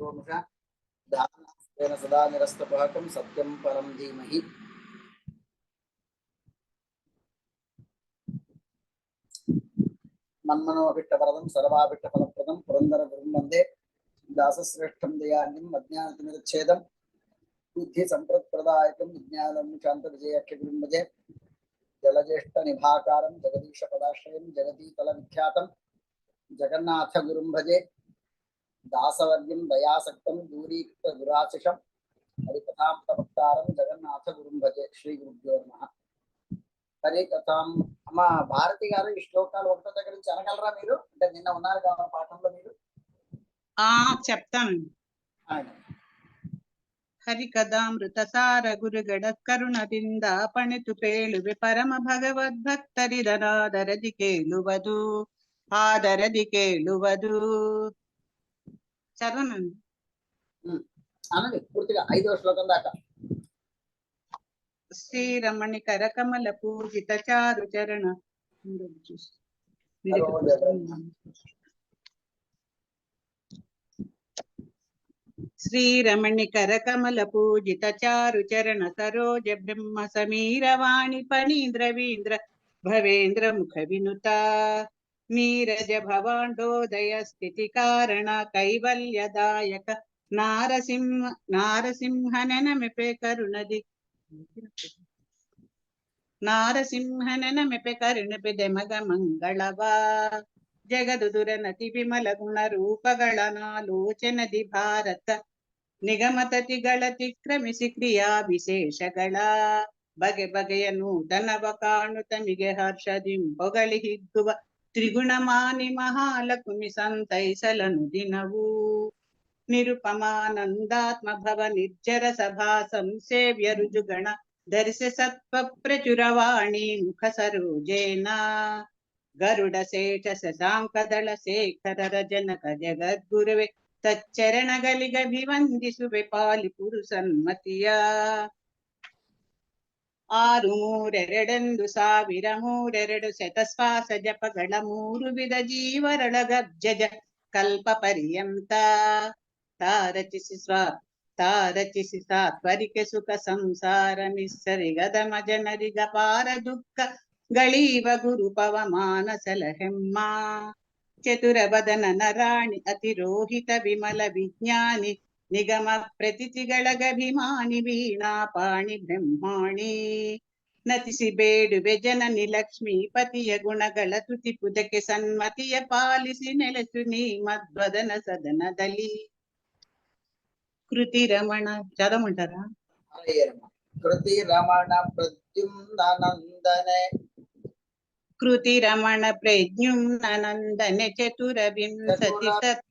గోముష దాన సదా నిరస్తపాకం సత్యం పరం ధీమహి. మన్మనోభిట్టవరదం సర్వాభిట్టఫలప్రదం పురందర గురుంబందే దాసశ్రేష్టం దయాన్యం అజ్ఞానతిమిరచ్ఛేదం బుద్ధి సంప్రదాయకం విజ్ఞానం శాంత విజయాఖ్య గురుంబజే జలజ్యేష్ఠ నిభాకారం జగదీశ పదాశ్రయం జగదీతల విఖ్యాతం జగన్నాథ గురుంభజే దాసవర్యం దయాసక్తం దూరీకృత దురాశిషం హరికథాంతవక్తారం జగన్నాథ గురుం భజే శ్రీ గురుభ్యో నమ హరికథాం అమ్మ భారతి గారు ఈ శ్లోకాలు ఒకటో దగ్గర నుంచి అనగలరా మీరు అంటే నిన్న ఉన్నారు కదా పాఠంలో మీరు ఆ చెప్తాను ఆయన ಹರಿಕದಾಮೃತಸಾರ ಗುರುಗಡ ಕರುಣದಿಂದ ಪಣಿತು ಪೇಳುವೆ ಪರಮ ಭಗವದ್ಭಕ್ತರಿದನಾದರದಿ ಕೇಳುವುದು ಆದರದಿ ಕೇಳುವುದು చదవనండి. అనండి పూర్తిగా ఐదో శ్లోకం దాకా. శ్రీరమణి కరకమల పూజిత చారు చరణ. శ్రీరమణి కరకమల పూజిత చారు చరణ సరోజ బ్రహ్మ సమీరవాణి ఫణీంద్రవీంద్ర భవేంద్ర ముఖ వినుత. ನೀರಜ ಭವಾಂಡೋದಯ ಸ್ಥಿತಿ ಕಾರಣ ಕೈವಲ್ಯದಾಯಕ. ನಾರಸಿಂಹ ನಾರಸಿಂಹ ನೆನಮೆಪೆ ಕರುಣದಿ. ನಾರಸಿಂಹ ನೆನಮೆಪೆ ಕರುಣಪೆ ದೆಮಗ ಮಂಗಳವಾ. ಜಗದುದುರ ನತಿ ವಿಮಲ ಗುಣ ರೂಪಗಳನಾಲೋಚನದಿ ಭಾರತ. ನಿಗಮತತಿಗಳ ತಿಕ್ರಮಿಸಿ ಕ್ರಿಯಾ ವಿಶೇಷಗಳ. ಬಗೆ ಬಗೆಯ ನೂತನವ ಕಾಣು ತಮಿಗೆ ಹರ್ಷದಿಂಪೊಗಳಿ ಹಿಗ್ಗುವ. త్రిగుణమాని మహాలకుమి సంతైసలను దినవు. నిరుపమానందాత్మ భవ నిర్జర సభా సంసేవ్య రుజుగణ దర్శ సత్వ ప్రచురవాణి ముఖ సరోజేన. గరుడ శేఠ శేష శశాంకదళ శేఖర రజనక జగద్గురువే తచ్చరణ గలిగ భివందిసు విపాలి పురుసన్మతియా ಆರು ಮೂರೆರಡೆಂದು ಸಾವಿರ ಮೂರೆರಡು ಶತಶ್ವಾಸ ಜಪಗಳ ಮೂರು ವಿಧ ಜೀವರಳ ಗಬ್ಜಜ ಕಲ್ಪ ಪರ್ಯಂತ ತಾರಚಿಸಿ ಸ್ವಾ ತಾರಚಿಸಿ ಸಾತ್ವರಿಕೆ ಸುಖ ಸಂಸಾರ ಮಿಸ್ಸರಿಗದಮ ಜನರಿಗ ಪಾರ ದುಃಖ ಗಳೀವ ಗುರು ಪವಮಾನ ಸಲಹೆಮ್ಮ ಚತುರ ಬದನ ನರಾಣಿ ಅತಿರೋಹಿತ ವಿಮಲ ವಿಜ್ಞಾನಿ ನಿಗಮ ಪ್ರತಿಥಿಗಳಗಭಿಮಾನಿ ವೀಣಾ ಪಾಣಿ ಬ್ರಹ್ಮಾಣಿ. ನತಿಸಿ ಬೇಡುವೆ ಜನನಿ ಲಕ್ಷ್ಮೀ ಪತಿಯ ಗುಣಗಳ ತುತಿ ಪುದಕ್ಕೆ ಸನ್ಮತಿಯ ಪಾಲಿಸಿ ನೆಲೆಸು ನೀ ಮಧ್ವದನ ಸದನದಲ್ಲಿ. ಕೃತಿ ರಮಣ ಜಾದ ಉಂಟಾರ ಕೃತಿ ರಮಣ ಪ್ರದ್ಯುಮ್ನಾನಂದನೆ. ಕೃತಿ ರಮಣ ಪ್ರಜ್ಞುಮ್ನಾನಂದನೆ ಚತುರ ವಿಂಸತಿ ಸತ್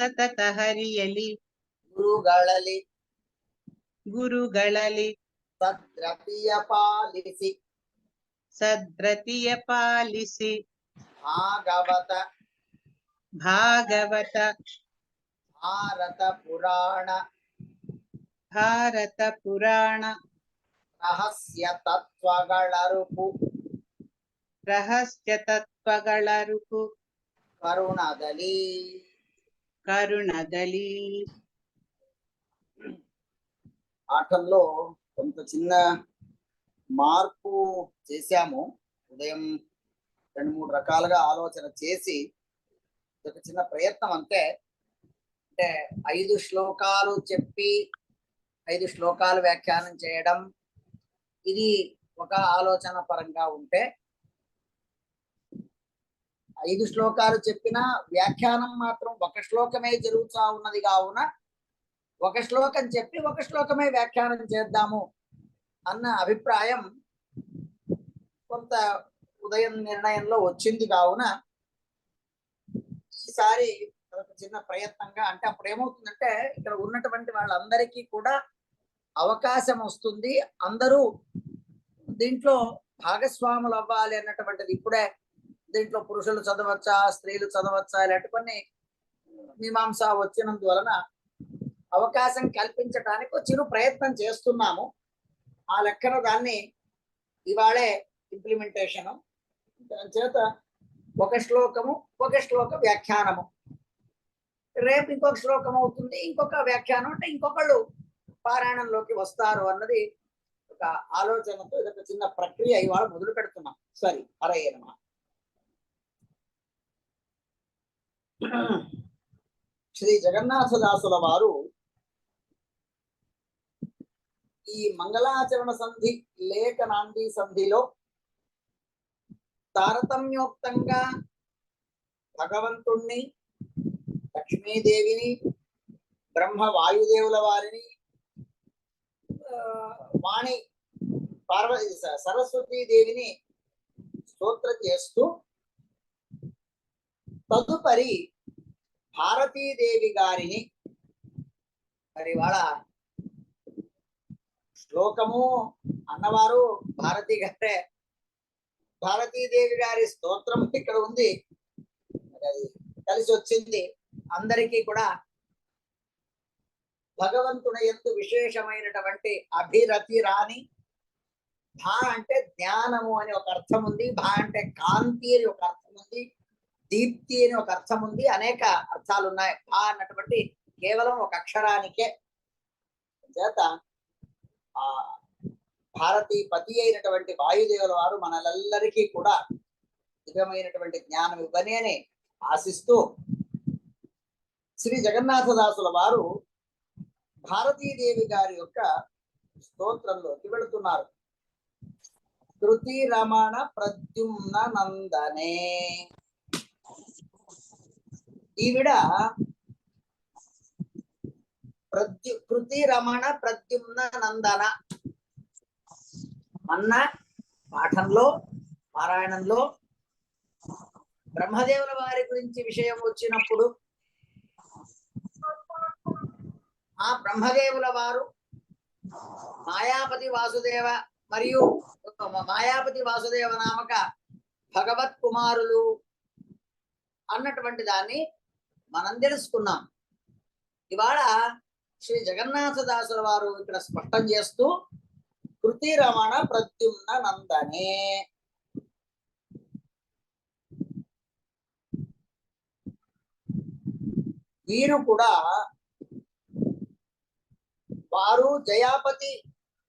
ಸತತ ಹರಿಯಲಿ ಗುರುಗಳಲ್ಲಿ ಗುರುಗಳಲ್ಲಿ ಸದ್ರತಿಯ ಪಾಲಿಸಿ. ಸದ್ರತಿಯ ಪಾಲಿಸಿ. ಭಾಗವತ. ಭಾಗವತ. ಭಾರತ ಪುರಾಣ. ಭಾರತ ಪುರಾಣ. ರಹಸ್ಯ ತತ್ವಗಳರುಪು ರಹಸ್ಯ ತತ್ವಗಳ ರುಪು. ಕರುಣದಲ್ಲಿ. కరుణదలి ఆటల్లో కొంత చిన్న మార్పు చేశాము ఉదయం రెండు మూడు రకాలుగా ఆలోచన చేసి ఒక చిన్న ప్రయత్నం అంతే అంటే ఐదు శ్లోకాలు చెప్పి ఐదు శ్లోకాలు వ్యాఖ్యానం చేయడం ఇది ఒక ఆలోచన పరంగా ఉంటే ఐదు శ్లోకాలు చెప్పిన వ్యాఖ్యానం మాత్రం ఒక శ్లోకమే జరుగుతా ఉన్నది కావున ఒక శ్లోకం చెప్పి ఒక శ్లోకమే వ్యాఖ్యానం చేద్దాము అన్న అభిప్రాయం కొంత ఉదయం నిర్ణయంలో వచ్చింది కావున ఈసారి అదొక చిన్న ప్రయత్నంగా అంటే అప్పుడు ఏమవుతుందంటే ఇక్కడ ఉన్నటువంటి వాళ్ళందరికీ కూడా అవకాశం వస్తుంది. అందరూ దీంట్లో భాగస్వాములు అవ్వాలి అన్నటువంటిది ఇప్పుడే దీంట్లో పురుషులు చదవచ్చా స్త్రీలు చదవచ్చా ఇలాంటి కొన్ని మీమాంస వచ్చినందువలన అవకాశం కల్పించడానికి చిరు ప్రయత్నం చేస్తున్నాము. ఆ లెక్కన దాన్ని ఇవాళే ఇంప్లిమెంటేషన్ దాని చేత ఒక శ్లోకము ఒక శ్లోక వ్యాఖ్యానము. రేపు ఇంకొక శ్లోకం అవుతుంది ఇంకొక వ్యాఖ్యానం అంటే ఇంకొకళ్ళు పారాయణంలోకి వస్తారు అన్నది ఒక ఆలోచనతో ఇదొక చిన్న ప్రక్రియ ఇవాళ మొదలు పెడుతున్నాం. సరే హరయ్య నమ శ్రీ జగన్నాథదాసుల వారు ఈ మంగళాచరణ సంధి లేఖనాంది సంధిలో తారతమ్యోక్తంగా భగవంతుణ్ణి లక్ష్మీదేవిని బ్రహ్మ వాయుదేవుల వారిని వాణి పార్వతి సరస్వతీ దేవిని స్తోత్రం చేస్తూ తదుపరి భారతీదేవి గారిని మరి వాళ్ళ శ్లోకము అన్నవారు భారతీ గారే. భారతీదేవి గారి స్తోత్రం ఇక్కడ ఉంది. అది కలిసి వచ్చింది. అందరికీ కూడా భగవంతుని ఎందు విశేషమైనటువంటి అభిరతి రాని భా అంటే జ్ఞానము అని ఒక అర్థం ఉంది భా అంటే కాంతి అని ఒక అర్థం ఉంది దీప్తి అని ఒక అర్థం ఉంది అనేక అర్థాలు ఉన్నాయి ఆ అన్నటువంటి కేవలం ఒక అక్షరానికే. చేత ఆ భారతీ పతి అయినటువంటి వాయుదేవుల వారు మనలందరికీ కూడా దివ్యమైనటువంటి జ్ఞానం ఇవ్వని అని ఆశిస్తూ శ్రీ జగన్నాథదాసుల వారు భారతీదేవి గారి యొక్క స్తోత్రంలోకి వెళుతున్నారు. కృతి రమణ ప్రద్యుమ్న నందనే. ఈవిడ ప్రద్యు కృతి రమణ ప్రద్యుమ్న నందన. మన్న పాఠంలో పారాయణంలో బ్రహ్మదేవుల వారి గురించి విషయం వచ్చినప్పుడు ఆ బ్రహ్మదేవుల వారు మాయాపతి వాసుదేవ మరియు మాయాపతి వాసుదేవ నామక భగవత్ కుమారులు అన్నటువంటి దాన్ని మనం తెలుసుకున్నాం. ఇవాళ శ్రీ జగన్నాథదాసుల వారు ఇక్కడ స్పష్టం చేస్తూ కృతి రమణ ప్రద్యుమ్న నందనే. వీరు కూడా వారు జయాపతి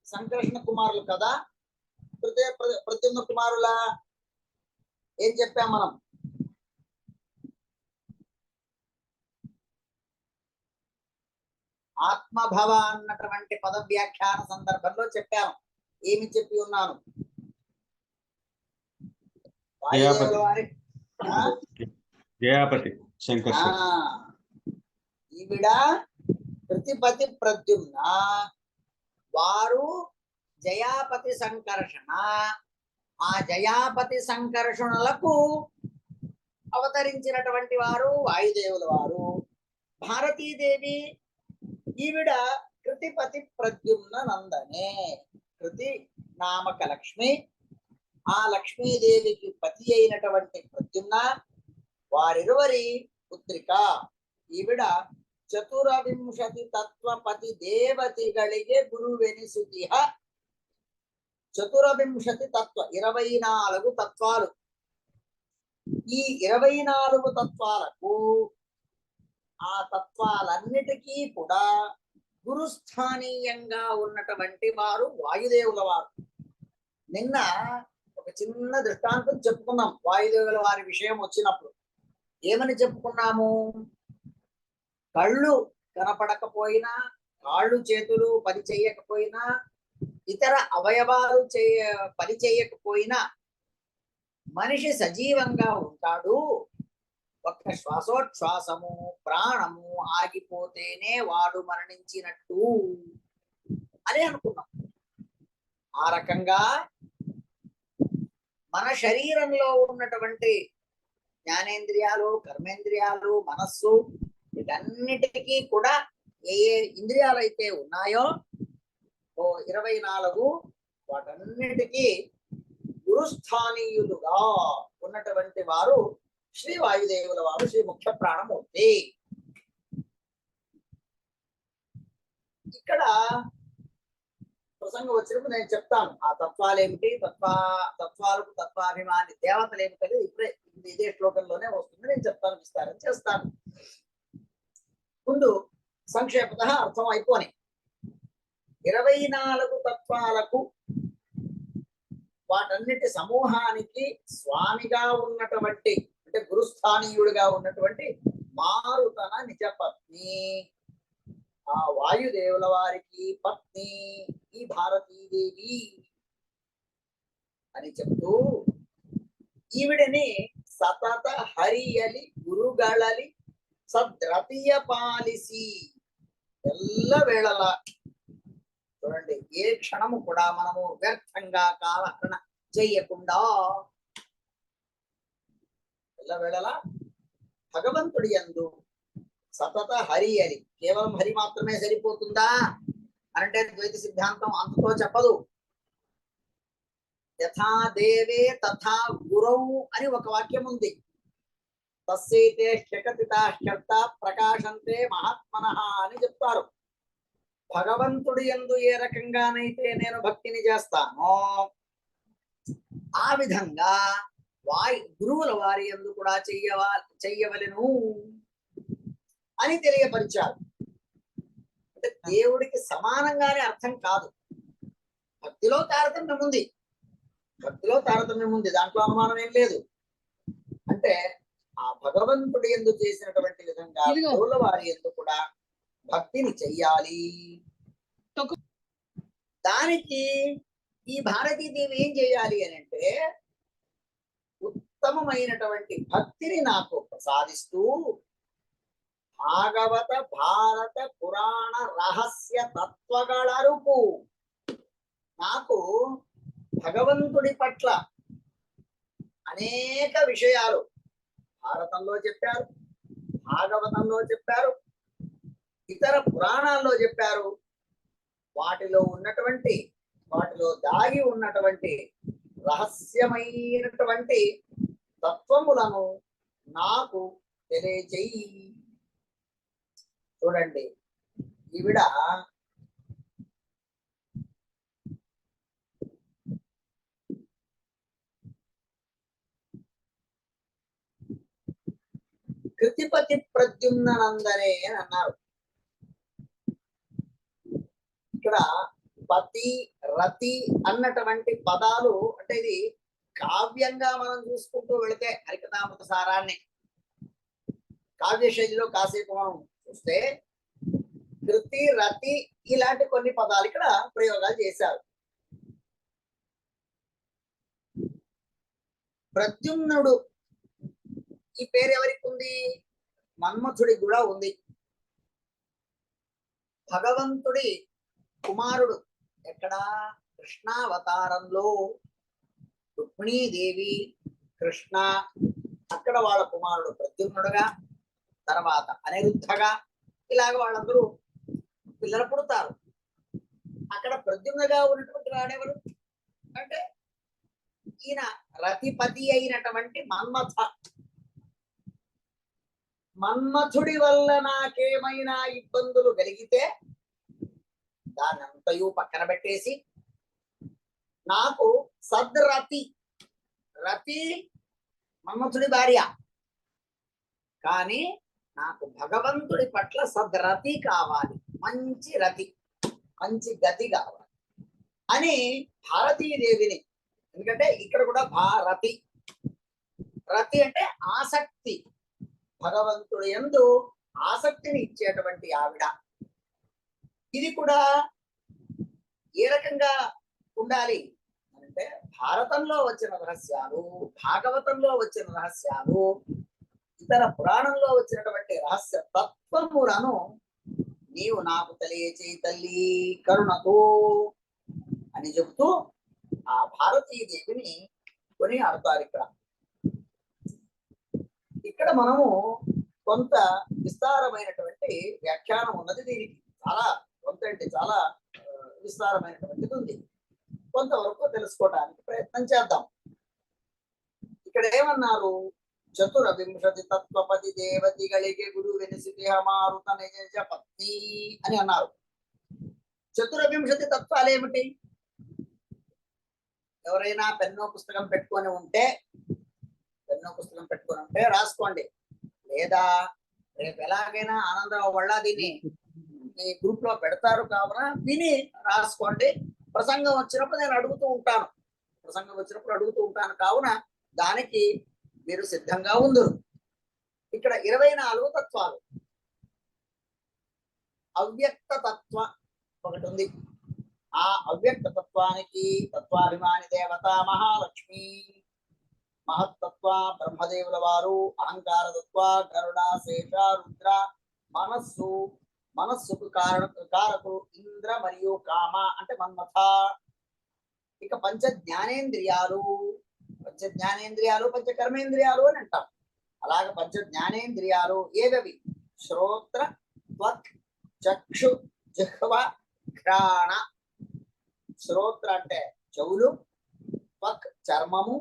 సంకర్షణ కుమారులు కదా? ప్రత్యున్న ప్రద్యుమ్న కుమారుల? ఏం చెప్పాం మనం? ఆత్మభవ అన్నటువంటి పద వ్యాఖ్యాన సందర్భంలో చెప్పాను. ఏమి చెప్పి ఉన్నాను? ఈవిడ ప్రతిపతి ప్రద్యుమ్న వారు జయాపతి సంకర్షణ. ఆ జయాపతి సంకర్షణలకు అవతరించినటువంటి వారు వాయుదేవుల వారు. భారతీదేవి ఈవిడ కృతిపతి ప్రద్యుమ్న నందనే కృతి నామక లక్ష్మి ఆ లక్ష్మీదేవికి పతి అయినటువంటి ప్రద్యుమ్న వారిరువరి పుత్రిక ఈవిడ ಚತುರವಿಂಶತಿ ತತ್ವಪತಿ ದೇವತೆಗಳಿಗೆ ಗುರುವೆನಿಸುತಿಹ చతురవింశతి తత్వ ఇరవై నాలుగు తత్వాలు ఈ ఇరవై నాలుగు తత్వాలకు ఆ తత్వాలన్నిటికీ కూడా గురుస్థానీయంగా ఉన్నటువంటి వారు వాయుదేవుల వారు. నిన్న ఒక చిన్న దృష్టాంతం చెప్పుకున్నాం వాయుదేవుల వారి విషయం వచ్చినప్పుడు. ఏమని చెప్పుకున్నాము? కళ్ళు కనపడకపోయినా కాళ్ళు చేతులు పని చేయకపోయినా ఇతర అవయవాలు చేయ పని చేయకపోయినా మనిషి సజీవంగా ఉంటాడు ఒక్క శ్వాసోచ్ఛ్వాసము ప్రాణము ఆగిపోతేనే వాడు మరణించినట్టు అని అనుకున్నాం. ఆ రకంగా మన శరీరంలో ఉన్నటువంటి జ్ఞానేంద్రియాలు కర్మేంద్రియాలు మనస్సు వీటన్నిటికీ కూడా ఏ ఏ ఇంద్రియాలు అయితే ఉన్నాయో ఓ ఇరవై నాలుగు వాటన్నిటికీ గురుస్థానీయులుగా ఉన్నటువంటి వారు శ్రీ వాయుదేవుల వారు శ్రీ ముఖ్య ప్రాణమూర్తి ఇక్కడ ప్రసంగం వచ్చినప్పుడు నేను చెప్తాను ఆ తత్వాలు ఏమిటి తత్వ తత్వాలకు తత్వాభిమాని దేవతలు ఏమిటి ఇప్పుడే ఇదే శ్లోకంలోనే వస్తుంది నేను చెప్తాను విస్తారం చేస్తాను. ముందు సంక్షేపత అర్థం అయిపోని ఇరవై నాలుగు తత్వాలకు వాటన్నిటి సమూహానికి స్వామిగా ఉన్నటువంటి అంటే గురుస్థానీయుడుగా ఉన్నటువంటి మారుతన నిజ పత్ని ఆ వాయుదేవుల వారికి పత్ని ఈ భారతీదేవి అని చెప్తూ ఈవిడని సతత హరియలి గురుగళలి సద్రతీయ పాలిసి. ఎల్ల వేళల చూడండి ఏ క్షణము కూడా మనము వ్యర్థంగా కాలహరణ చేయకుండా ఎల్ల భగవంతుడి యందు సతత హరి అని. కేవలం హరి మాత్రమే సరిపోతుందా? అంటే ద్వైత సిద్ధాంతం అంతతో చెప్పదు. యథా దేవే తథా గురౌ అని ఒక వాక్యం ఉంది తస్సైతే శకతితాశ్చర్త ప్రకాశంతే మహాత్మన అని చెప్తారు. భగవంతుడి యందు ఏ రకంగానైతే నేను భక్తిని చేస్తానో ఆ విధంగా వాయి గురువుల వారి యందు కూడా చెయ్యవా చెయ్యవలెను అని తెలియపరిచారు అంటే దేవుడికి సమానంగానే అర్థం కాదు. భక్తిలో తారతమ్యం ఉంది. భక్తిలో తారతమ్యం ఉంది. దాంట్లో అనుమానం ఏం లేదు. అంటే ఆ భగవంతుడి ఎందు చేసినటువంటి విధంగా. గురువుల వారి ఎందు కూడా భక్తిని చెయ్యాలి. దానికి ఈ భారతీదేవి ఏం చేయాలి అని అంటే ఉత్తమమైనటువంటి భక్తిని నాకు ప్రసాదిస్తూ భాగవత భారత పురాణ రహస్య తత్వಗಳరుపు నాకు భగవంతుడి పట్ల అనేక విషయాలు భారతంలో చెప్పారు భాగవతంలో చెప్పారు ఇతర పురాణాల్లో చెప్పారు. వాటిలో ఉన్నటువంటి వాటిలో దాగి ఉన్నటువంటి రహస్యమైనటువంటి తత్వములను నాకు తెలియజేయి. చూడండి ఈవిడ కృతిపతి ప్రద్యుమ్నందనే అని అన్నారు. ఇక్కడ పతి రతి అన్నటువంటి పదాలు అంటే ఇది కావ్యంగా మనం చూసుకుంటూ వెళితే హరికథామృత సారాన్ని కావ్య శైలిలో కాసేపు మనం చూస్తే కృతి రతి ఇలాంటి కొన్ని పదాలు ఇక్కడ ప్రయోగాలు చేశారు. ప్రద్యుమ్నుడు ఈ పేరు ఎవరికి ఉంది? మన్మథుడికి కూడా ఉంది. భగవంతుడి కుమారుడు ఎక్కడా? కృష్ణావతారంలో రుక్మిణీదేవి కృష్ణ అక్కడ వాళ్ళ కుమారుడు ప్రద్యుమ్నుడుగా తర్వాత అనిరుద్ధగా ఇలాగ వాళ్ళందరూ పిల్లలు పుడతారు. అక్కడ ప్రద్యుమ్నగా ఉన్నటువంటి వాడెవరు అంటే ఈయన రతిపతి అయినటువంటి మన్మథ. మన్మథుడి వల్ల నాకేమైనా ఇబ్బందులు కలిగితే దాన్ని అంతయు పక్కన పెట్టేసి నాకు సద్రతి. రతి మన్మథుడి భార్య. కానీ నాకు భగవంతుడి పట్ల సద్రతి కావాలి. మంచి రతి. మంచి గతి కావాలి. అని భారతీదేవిని ఎందుకంటే ఇక్కడ కూడా భారతి రతి. అంటే ఆసక్తి. భగవంతుడు ఎందు ఆసక్తిని ఇచ్చేటువంటి ఆవిడ. ఇది కూడా ఏ రకంగా ఉండాలి? అంటే భారతంలో వచ్చిన రహస్యాలు భాగవతంలో వచ్చిన రహస్యాలు ఇతర పురాణంలో వచ్చినటువంటి రహస్య తత్వములను నీవు నాకు తెలియచేయి తల్లి కరుణతో అని చెబుతూ ఆ భారతీయ దేవిని కొని ఆడతారు ఇక్కడ. ఇక్కడ మనము కొంత విస్తారమైనటువంటి వ్యాఖ్యానం ఉన్నది దీనికి. చాలా కొంత అంటే చాలా విస్తారమైనటువంటిది ఉంది. కొంతవరకు తెలుసుకోవడానికి ప్రయత్నం చేద్దాం. ఇక్కడ ఏమన్నారు చతుర వింశతి తత్వపతి దేవతిగళికి గురు వెలిసితే నిజ పత్ని అని అన్నారు. చతుర వింశతి తత్వాలు ఏమిటి ఎవరైనా పెన్నో పుస్తకం పెట్టుకొని ఉంటే పెన్నో పుస్తకం పెట్టుకొని ఉంటే రాసుకోండి. లేదా రేపు ఎలాగైనా ఆనందరావు వల్ల దీన్ని మీ గ్రూప్లో పెడతారు కావున విని రాసుకోండి. ప్రసంగం వచ్చినప్పుడు నేను అడుగుతూ ఉంటాను. ప్రసంగం వచ్చినప్పుడు అడుగుతూ ఉంటాను. కావున దానికి మీరు సిద్ధంగా ఉందరు ఇక్కడ ఇరవై నాలుగు తత్వాలు. అవ్యక్త తత్వ ఒకటి ఉంది. ఆ అవ్యక్త తత్వానికి తత్వాభిమాని దేవత మహాలక్ష్మి. మహత్తత్వ బ్రహ్మదేవుల వారు అహంకార తత్వ గరుడ శేష రుద్ర మనస్సు మనస్సుకు కారణ కారకులు ఇంద్ర మరియు కామ అంటే మన్మథ. ఇక పంచ జ్ఞానేంద్రియాలు. పంచ జ్ఞానేంద్రియాలు పంచ కర్మేంద్రియాలు అని అంటాం. అలాగే పంచ జ్ఞానేంద్రియాలు ఏవవి? శ్రోత్ర త్వక్ చక్షు జిహ్వ ఘ్రాణ. శ్రోత్ర అంటే చెవులు త్వక్ చర్మము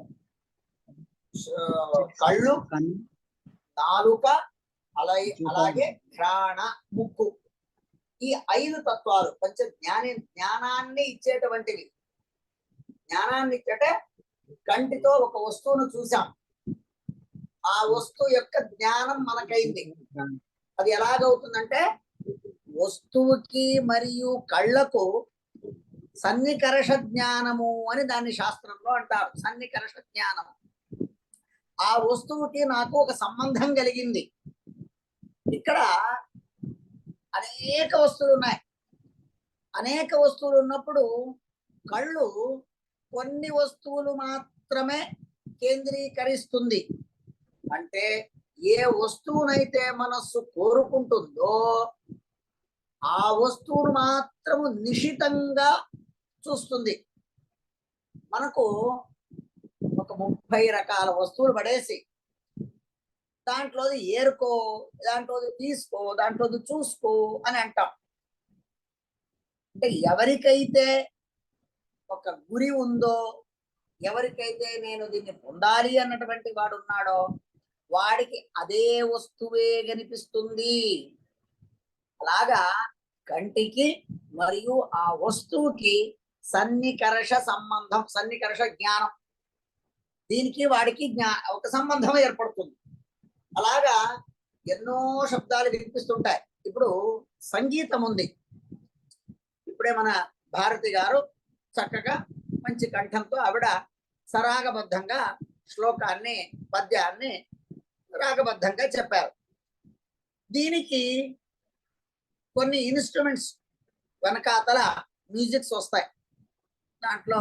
కళ్ళు నాలుక అలాగే అలాగే ఘ్రాణ ముక్కు. ఈ ఐదు తత్వాలు పంచ జ్ఞాని జ్ఞానాన్ని ఇచ్చేటువంటివి జ్ఞానాన్ని ఇచ్చటే కంటితో ఒక వస్తువును చూసాం ఆ వస్తువు యొక్క జ్ఞానం మనకైంది. అది ఎలాగవుతుందంటే వస్తువుకి మరియు కళ్ళకు సన్నికర్ష జ్ఞానము అని దాన్ని శాస్త్రంలో అంటారు. సన్నికర్ష జ్ఞానము. ఆ వస్తువుకి నాకు ఒక సంబంధం కలిగింది. ఇక్కడ అనేక వస్తువులు ఉన్నాయి అనేక వస్తువులు ఉన్నప్పుడు కళ్ళు కొన్ని వస్తువులు మాత్రమే కేంద్రీకరిస్తుంది. అంటే ఏ వస్తువునైతే మనస్సు కోరుకుంటుందో ఆ వస్తువును మాత్రము నిశితంగా చూస్తుంది. మనకు ఒక ముప్పై రకాల వస్తువులు పడేసి దాంట్లోది ఏరుకో దాంట్లోది తీసుకో దాంట్లోది చూసుకో అని అంటాం. అంటే ఎవరికైతే ఒక గురి ఉందో ఎవరికైతే నేను దీన్ని పొందాలి అన్నటువంటి వాడు ఉన్నాడో వాడికి అదే వస్తువే కనిపిస్తుంది. అలాగా కంటికి మరియు ఆ వస్తువుకి సన్నికర్ష సంబంధం సన్నికర్ష జ్ఞానం. దీనికి వాడికి జ్ఞా ఒక సంబంధం ఏర్పడుతుంది. అలాగా ఎన్నో శబ్దాలు వినిపిస్తుంటాయి. ఇప్పుడు సంగీతం ఉంది. ఇప్పుడే మన భారతి గారు చక్కగా మంచి కంఠంతో ఆవిడ సరాగబద్ధంగా శ్లోకాన్ని పద్యాన్ని రాగబద్ధంగా చెప్పారు. దీనికి కొన్ని ఇన్స్ట్రుమెంట్స్ వెనకాతల మ్యూజిక్స్ వస్తాయి. దాంట్లో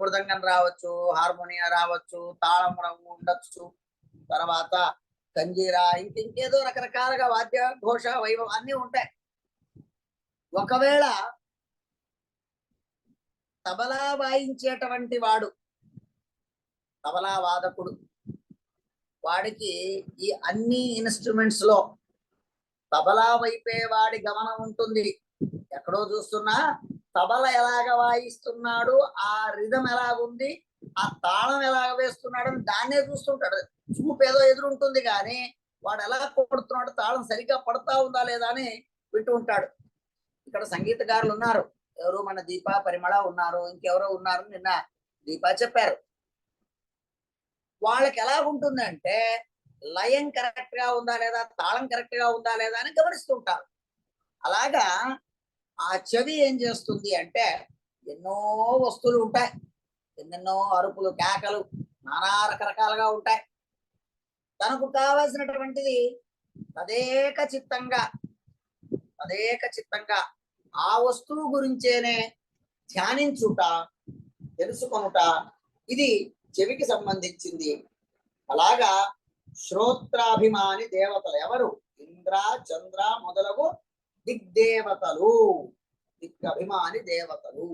మృదంగం రావచ్చు హార్మోనియం రావచ్చు తాళం రంగు ఉండొచ్చు తర్వాత కంజీరా ఇంక ఇంకేదో రకరకాలుగా వాద్య ఘోష వైభవం అన్ని ఉంటాయి. ఒకవేళ తబలా వాయించేటువంటి వాడు తబలా వాదకుడు వాడికి ఈ అన్ని ఇన్స్ట్రుమెంట్స్లో తబలా వైపే వాడి గమనం ఉంటుంది. ఎక్కడో చూస్తున్నా తబల ఎలాగ వాయిస్తున్నాడు ఆ రిధం ఎలాగుంది ఆ తాళం ఎలాగ వేస్తున్నాడు అని దాన్నే చూస్తుంటాడు. చూపు ఏదో ఎదురుంటుంది కానీ వాడు ఎలా కొడుతున్నాడు తాళం సరిగ్గా పడతా ఉందా లేదా అని వింటూ ఉంటాడు. ఇక్కడ సంగీతకారులు ఉన్నారు. ఎవరు మన దీప పరిమళ ఉన్నారు. ఇంకెవరో ఉన్నారు నిన్న దీప చెప్పారు. వాళ్ళకి ఎలా ఉంటుందంటే లయం కరెక్ట్గా ఉందా లేదా తాళం కరెక్ట్గా ఉందా లేదా అని గమనిస్తుంటారు. అలాగా ఆ చెవి ఏం చేస్తుంది అంటే ఎన్నో వస్తువులు ఉంటాయి. ఎన్నెన్నో అరుపులు కేకలు నానా రకరకాలుగా ఉంటాయి. తనకు కావలసినటువంటిది తదేక చిత్తంగా తదేక చిత్తంగా ఆ వస్తువు గురించేనే ధ్యానించుట తెలుసుకొనుట ఇది చెవికి సంబంధించింది. అలాగా శ్రోత్రాభిమాని దేవతలు ఎవరు? ఇంద్ర చంద్ర మొదలగు దిగ్దేవతలు దిక్ అభిమాని దేవతలు.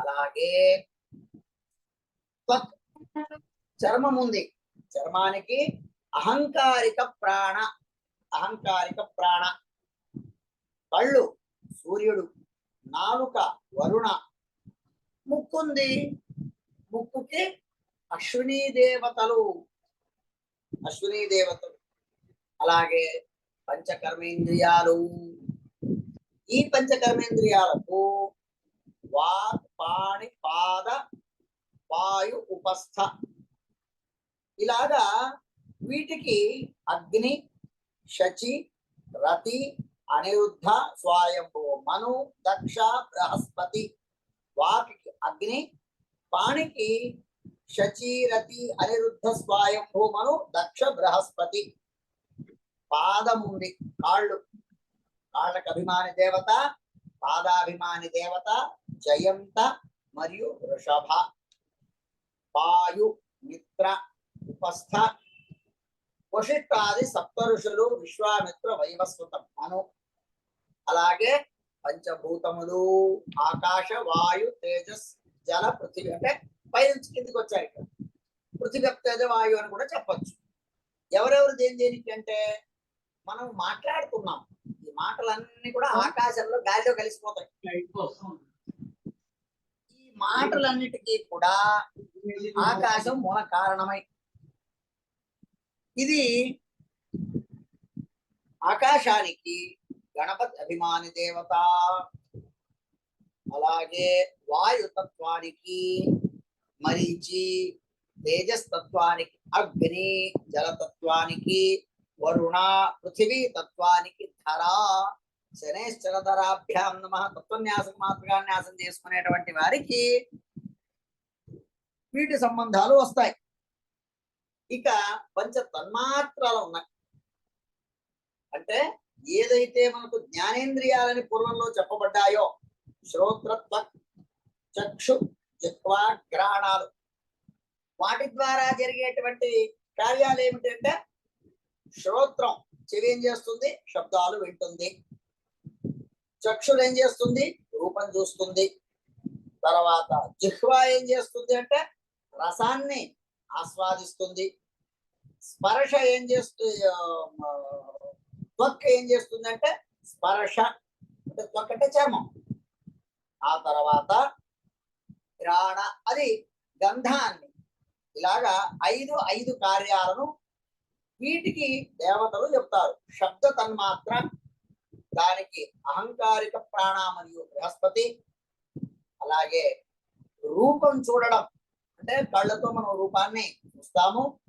అలాగే చర్మం ఉంది చర్మానికి అహంకారిక ప్రాణ అహంకారిక ప్రాణ. కళ్ళు సూర్యుడు నాలుక వరుణ. ముక్కుంది. ముక్కుకి అశ్విని దేవతలు. అశ్విని దేవతలు. అలాగే పంచకర్మేంద్రియాలు. ఈ పంచకర్మేంద్రియాలకు వాక్ పాణి పాద వాయు ఉపస్థ. ఇలాగా వీటికి అగ్ని శచి రతి అనిరుద్ధ స్వాయంభు మను దక్ష బృహస్పతి వాకికి అగ్ని పాణికి శచి రతి అనిరుద్ధ స్వాయంభు మను దక్ష బృహస్పతి పాదముంది కాళ్ళు. కాళ్ళకు అభిమాని దేవత పాదాభిమాని దేవత జయంత మరియు వృషభ. పాయు మిత్ర ఉపస్థ వశిష్ఠాది సప్త విశ్వామిత్ర వైవస్వతం. అను. అలాగే పంచభూతములు ఆకాశ వాయు తేజస్ జల పృథివీ అంటే పైనుంచి కిందికి వచ్చాయి ఇక్కడ. పృథివీ తేజ వాయు అని కూడా చెప్పొచ్చు. ఎవరెవరు దేని దేనికి అంటే మనం మాట్లాడుతున్నాం. ఈ మాటలన్నీ కూడా ఆకాశంలో గాలిలో కలిసిపోతాయి. ఈ మాటలన్నిటికీ కూడా ఆకాశం మూల కారణమై ఇది ఆకాశానికి గణపతి అభిమాని దేవత. అలాగే వాయుతత్వానికి మరీచి తేజస్తత్వానికి అగ్ని జలతత్వానికి వరుణ పృథివీ తత్వానికి ధర శనేశ్వరధరాభ్యాం నమ. తత్వన్యాసం మాతృకాన్యాసం న్యాసం చేసుకునేటువంటి వారికి వీటి సంబంధాలు వస్తాయి. ఇక పంచ తన్మాత్రాలు ఉన్నాయి. అంటే ఏదైతే మనకు జ్ఞానేంద్రియాలని పూర్వంలో చెప్పబడ్డాయో శ్రోత్రత్వ చక్షు జిహ్వ గ్రహణాలు. వాటి ద్వారా జరిగేటువంటి కార్యాలు ఏమిటంటే శ్రోత్రం. చెవి ఏం చేస్తుంది? శబ్దాలు వింటుంది. చక్షుడు ఏం చేస్తుంది? రూపం చూస్తుంది. తర్వాత జిహ్వా ఏం చేస్తుంది అంటే రసాన్ని ఆస్వాదిస్తుంది. స్పర్శ ఏం చేస్తుంది త్వక్ ఏం చేస్తుందంటే స్పర్శ అంటే త్వక్ అంటే చర్మం. ఆ తర్వాత ప్రాణ అది గంధాన్ని ఇలాగా ఐదు ఐదు కార్యాలను వీటికి దేవతలు చెప్తారు. శబ్ద తన్మాత్ర దానికి అహంకారిక ప్రాణ మరియు బృహస్పతి అలాగే రూపం చూడడం. అంటే కళ్ళతో మనం రూపాన్ని చూస్తాము.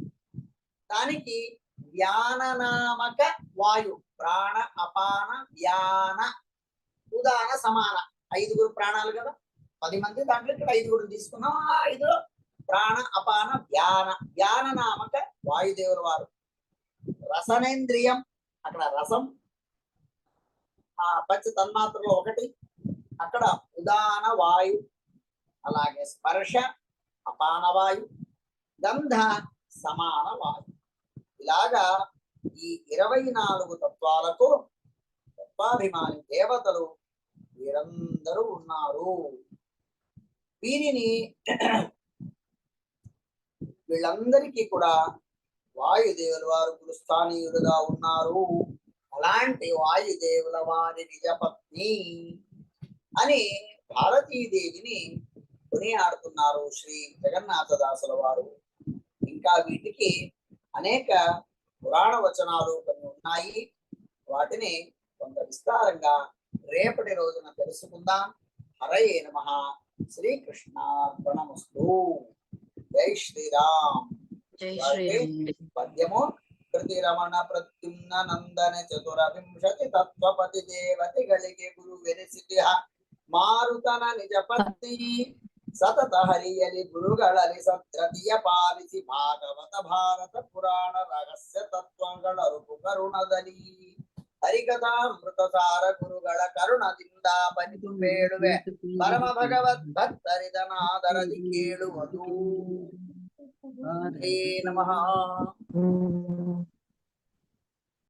దానికి వ్యాననామక వాయు ప్రాణ అపాన వ్యాన ఉదాన సమాన. ఐదుగురు ప్రాణాలు కదా? పది మంది దాంట్లో ఇక్కడ ఐదుగురు తీసుకున్నాం. ఆ ఐదులో ప్రాణ అపాన వ్యాన. వ్యాన నామక వాయుదేవుల వారు. రసనేంద్రియం. అక్కడ రసం ఆ పంచ తన్మాత్రలో ఒకటి. అక్కడ ఉదాన వాయు అలాగే స్పర్శ అపాన వాయు గంధ సమాన వాయు. ఇలాగా ఈ ఇరవై నాలుగు తత్వాలకు తత్వాభిమాని దేవతలు వీరందరూ ఉన్నారు. వీరిని వీళ్ళందరికీ కూడా వాయుదేవుల వారు గురుస్థానీయులుగా ఉన్నారు. అలాంటి వాయుదేవుల వారి నిజపత్ని అని భారతీదేవిని కొనియాడుతున్నారు శ్రీ జగన్నాథదాసుల వారు. ఇంకా వీటికి అనేక పురాణ వచనాలు కొన్ని ఉన్నాయి. వాటిని కొంత విస్తారంగా రేపటి రోజున తెలుసుకుందాం. హరయే నమ. శ్రీకృష్ణార్పణమస్తు. జై శ్రీరామ్. పద్యము కృతిరమణ ప్రత్యున్న నందన చతుర వింశతి తత్వపతి దేవతి గలిగే గురు వెరసితి మారుతన నిజపతి. ಸತತ ಹರಿಯಲಿ ಗುರುಗಳಲ್ಲಿ ಸತ್ರತಿಯ ಪಾಲಿಸಿ ಭಾಗವತ ಭಾರತ ಪುರಾಣ ರಹಸ್ಯ ತತ್ವಗಳ ರುಪು ಕರುಣದಲ್ಲಿ. ಹರಿಕಥಾಮೃತ ಸಾರ ಗುರುಗಳ ಕರುಣದಿಂದ ಬನಿತು ಬೇಡುವೆ. ಪರಮ ಭಗವದ್ ಭಕ್ತರಿದನಾದರದಿ ಕೇಳುವುದು. ಹರೇ ನಮಃ.